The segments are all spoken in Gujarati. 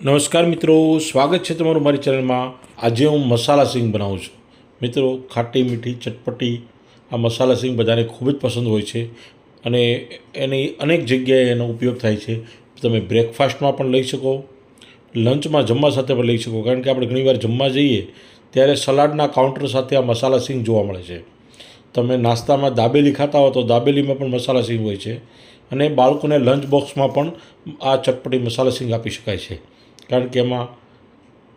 નમસ્કાર મિત્રો, સ્વાગત છે તમારું મારી ચેનલમાં. આજે હું મસાલા સિંગ બનાવું છું. મિત્રો, ખાટી મીઠી ચટપટી, આ મસાલા સિંગ બધાને ખૂબ જ પસંદ હોય છે અને એની અનેક જગ્યાએ એનો ઉપયોગ થાય છે. તમે બ્રેકફાસ્ટમાં પણ લઈ શકો, લંચમાં જમવા સાથે પણ લઈ શકો. કારણ કે આપણે ઘણીવાર જમવા જઈએ, ત્યારે સલાડના કાઉન્ટર સાથે આ મસાલા સિંગ જોવા મળે છે. તમે નાસ્તામાં દાબેલી ખાતા હો તો દાબેલીમાં પણ મસાલા સિંગ હોય છે અને બાળકોને લંચ બોક્સમાં પણ આ ચટપટી મસાલા સિંગ આપી શકાય છે. કારણ કે એમાં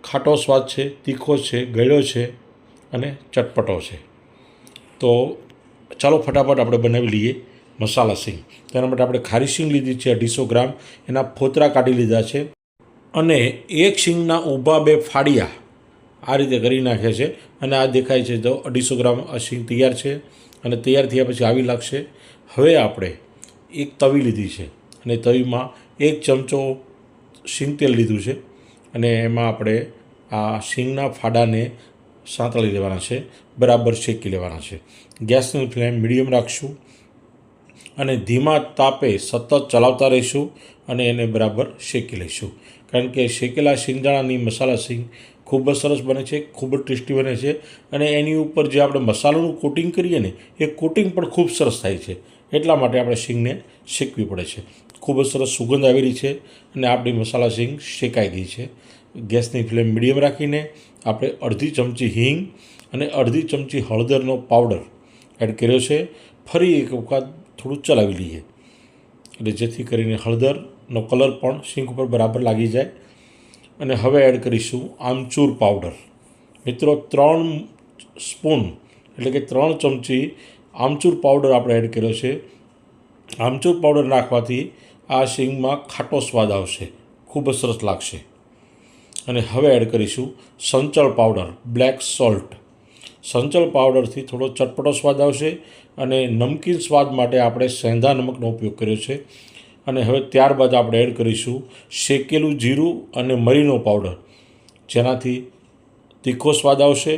ખાટો સ્વાદ છે, તીખો છે, ગળ્યો છે અને ચટપટો છે. તો ચાલો ફટાફટ આપણે બનાવી લઈએ મસાલા સિંગ. તેના માટે આપણે ખારી સિંગ લીધી છે, અઢીસો ગ્રામ. એના ફોતરા કાઢી લીધા છે અને એક સિંગના ઊભા બે ફાડિયા આ રીતે કરી નાખ્યા છે અને આ દેખાય છે તો અઢીસો ગ્રામ સિંગ તૈયાર છે અને તૈયાર થયા પછી આવી લાગશે. હવે આપણે એક તવી લીધી છે અને તવીમાં એક ચમચો સિંગ તેલ લીધું છે અને એમાં આપણે આ સિંગના ફાડાને સાંતળી લેવાના છે, બરાબર શેકી લેવાના છે. ગેસની ફ્લેમ મીડિયમ રાખશું અને ધીમા તાપે સતત ચલાવતા રહીશું અને એને બરાબર શેકી લઈશું. કારણ કે શેકેલા શિંગદાણાની મસાલા સિંગ ખૂબ જ સરસ બને છે, ખૂબ જ ટેસ્ટી બને છે અને એની ઉપર જે આપણે મસાલાનું કોટિંગ કરીએ ને, એ કોટિંગ પણ ખૂબ સરસ થાય છે. એટલા માટે આપણે સિંગને શેકવી પડે છે. ખૂબ જ સરસ સુગંધ આવી રહી છે અને આપણી મસાલા સિંગ શેકાઈ ગઈ છે. ગેસની ફ્લેમ મીડિયમ રાખીને આપણે અડધી ચમચી હિંગ અને અડધી ચમચી હળદરનો પાવડર એડ કર્યો છે. ફરી એક વખત થોડું ચલાવી લઈએ. એટલે જેથી કરીને હળદરનો કલર પણ સિંગ ઉપર બરાબર લાગી જાય. અને હવે એડ કરીશું આમચૂર પાવડર. મિત્રો, ત્રણ સ્પૂન એટલે કે ત્રણ ચમચી આમચૂર પાવડર આપણે એડ કર્યો છે. આમચૂર પાવડર નાખવાથી આ સિંગમાં ખાટો સ્વાદ આવશે. ખૂબ જ સરસ લાગશે. અને હવે એડ કરીશું સંચળ પાવડર બ્લેક સોલ્ટ સંચળ પાવડરથી થોડો ચટપટો સ્વાદ આવશે અને નમકીન સ્વાદ માટે આપણે સેંધા નમકનો ઉપયોગ કર્યો છે. અને હવે ત્યારબાદ આપણે એડ કરીશું શેકેલું જીરું અને મરીનો પાવડર જેનાથી તીખો સ્વાદ આવશે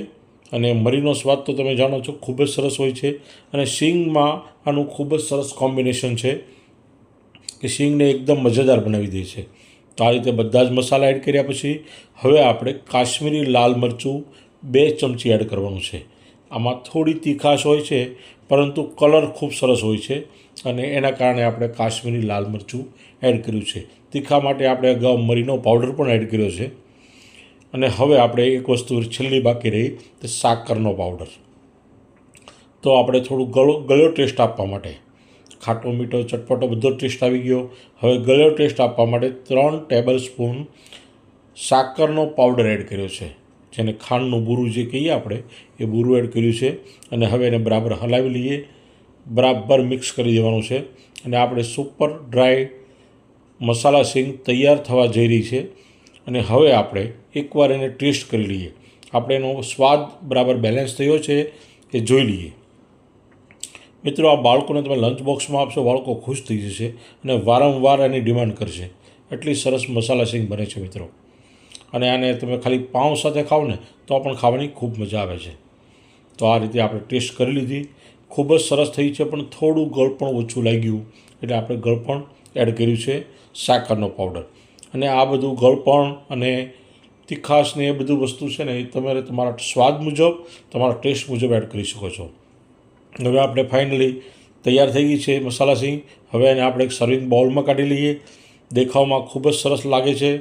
અને મરીનો સ્વાદ તો તમે જાણો છો, ખૂબ જ સરસ હોય છે. અને સિંગમાં આનું ખૂબ જ સરસ કોમ્બિનેશન છે. કે સિંગને એકદમ મજેદાર બનાવી દે છે. તો આ રીતે બધા જ મસાલા એડ કર્યા પછી હવે આપણે કાશ્મીરી લાલ મરચું બે ચમચી એડ કરવાનું છે. આમાં થોડી તીખાશ હોય છે, પરંતુ કલર ખૂબ સરસ હોય છે અને એના કારણે આપણે કાશ્મીરી લાલ મરચું એડ કર્યું છે. તીખા માટે આપણે અગાઉ મરીનો પાવડર પણ એડ કર્યો છે. અને હવે આપણે એક વસ્તુ છેલ્લી બાકી રહી, તે સાકરનો પાવડર. તો આપણે થોડું ગળો, ગળ્યો ટેસ્ટ આપવા માટે. ખાટો, મીઠો, ચટપટો બધો ટેસ્ટ આવી ગયો. હવે ગળ્યો ટેસ્ટ આપવા માટે ત્રણ ટેબલ સ્પૂન સાકરનો પાવડર એડ કર્યો છે. જેને ખાંડનું બૂરું જે કહીએ આપણે, એ બૂરું એડ કર્યું છે. અને હવે એને બરાબર હલાવી લઈએ. બરાબર મિક્સ કરી દેવાનું છે. અને આપણે સુપર ડ્રાય મસાલા સિંગ તૈયાર થવા જઈ રહી છે. અને હવે આપણે એકવાર એને ટેસ્ટ કરી લઈએ. આપણે એનો સ્વાદ બરાબર બેલેન્સ થયો છે એ જોઈ લઈએ. મિત્રો, આ બાળકોને તમે લંચ બોક્સમાં આપશો, બાળકો ખુશ થઈ જશે અને વારંવાર એની ડિમાન્ડ કરશે. એટલી સરસ મસાલા સિંગ બને છે મિત્રો. અને આને તમે ખાલી પાઉં સાથે ખાઓ ને, તો પણ ખાવાની ખૂબ મજા આવે છે. તો આ રીતે આપણે ટેસ્ટ કરી લીધી. ખૂબ જ સરસ થઈ છે, પણ થોડું ગળપણ ઓછું લાગ્યું. એટલે આપણે ગળપણ એડ કર્યું છે, સાકરનો પાવડર અને આ બધું ગળપણ અને તીખાશ ને એ બધું વસ્તુ છે ને, એ તમારે તમારા સ્વાદ મુજબ, તમારા ટેસ્ટ મુજબ એડ કરી શકો છો. હવે આપણે ફાઇનલી તૈયાર થઈ ગઈ છે મસાલા સિંગ હવે એને આપણે એક સર્વિંગ બાઉલમાં કાઢી લઈએ. દેખાવમાં ખૂબ જ સરસ લાગે છે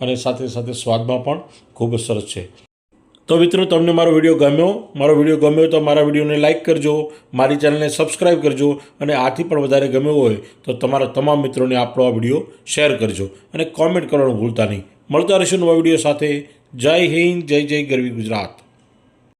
અને સાથે સાથે સ્વાદમાં પણ ખૂબ જ સરસ છે. તો મિત્રો, તમને મારો વીડિયો ગમ્યો? મારો વીડિયો ગમ્યો તો મારા વિડીયોને લાઇક કરજો, મારી ચેનલને સબસ્ક્રાઈબ કરજો અને આથી પણ વધારે ગમ્યો હોય તો તમારા તમામ મિત્રોને આપણો આ વીડિયો શેર કરજો અને કોમેન્ટ કરવાનું ભૂલતા નહીં. મળતા રહીશું નવા વીડિયો સાથે. જય હિન્દ, જય જય ગરવી ગુજરાત.